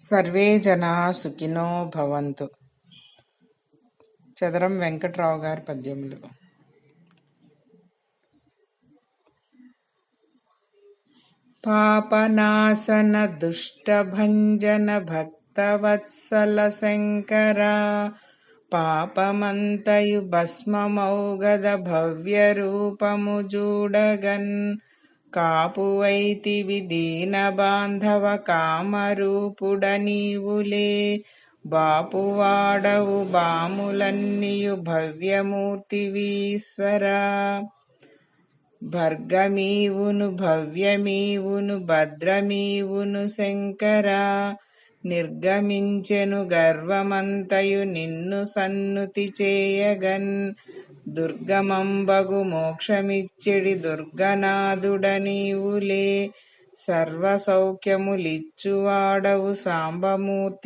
Survey జనా సుఖినో భవంతు. చదరం వెంకట్రావు గారి పద్యములు. పాపనాశన దుష్టభంజన భక్తవత్సల శంకర పాపమంతయు భస్మమౌగద భవ్య రూపము చూడగన్ కాపువైతివి దీన బాంధవ కామరూపుడ నీవులే బాపువాడవు బాములన్నీయు భవ్యమూర్తివీశ్వరా భర్గమీవును భవ్యమీవును భద్రమీవును శంకరా. నిర్గమించెను గర్వమంతయు నిన్ను సన్నుతి చేయగన్. దుర్గమంబగు మోక్షమిచ్చెడి దుర్గనాథుడ నీవులే సర్వ సౌఖ్యములిచ్చువాడవు సాంబమూర్తివీశ్వరా